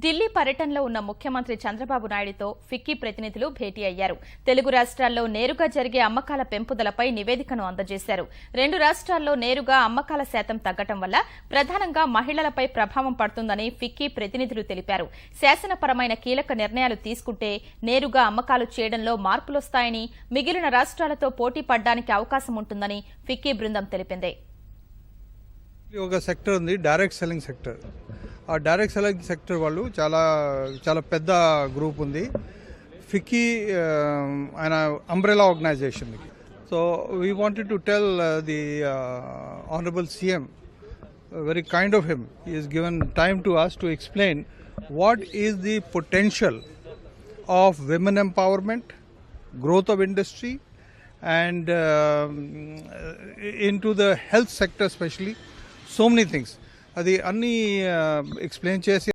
ఢిల్లీ పర్యటనలో ఉన్న ముఖ్యమంత్రి చంద్రబాబు నాయుడుతో ఫిక్కీ ప్రతినిధులు భేటీ అయ్యారు. తెలుగు రాష్ట్రాల్లో నేరుగా జరిగే అమ్మకాల పెంపుదలపై నివేదికను అందజేశారు. రెండు రాష్ట్రాల్లో నేరుగా అమ్మకాల శాతం తగ్గటం వల్ల ప్రధానంగా మహిళలపై ప్రభావం పడుతుందని ఫిక్కీ ప్రతినిధులు తెలిపారు. శాసనపరమైన కీలక నిర్ణయాలు తీసుకుంటే నేరుగా అమ్మకాలు చేయడంలో మార్పులొస్తాయని మిగిలిన రాష్ట్రాలతో పోటీ పడడానికి అవకాశం ఉంటుందని ఫిక్కీ బృందం తెలిపింది. ఒక సెక్టర్ ఉంది డైరెక్ట్ సెల్లింగ్ సెక్టర్ ఆ డైరెక్ట్ సెలింగ్ సెక్టర్ వాళ్ళు చాలా చాలా పెద్ద గ్రూప్ ఉంది. ఫిక్కీ ఆయన umbrella organisation so we wanted to tell the honourable CM very kind of him is given time to us to explain what is the potential of women empowerment growth of industry and in to the health sector specially so many things అది అన్ని explain చేసి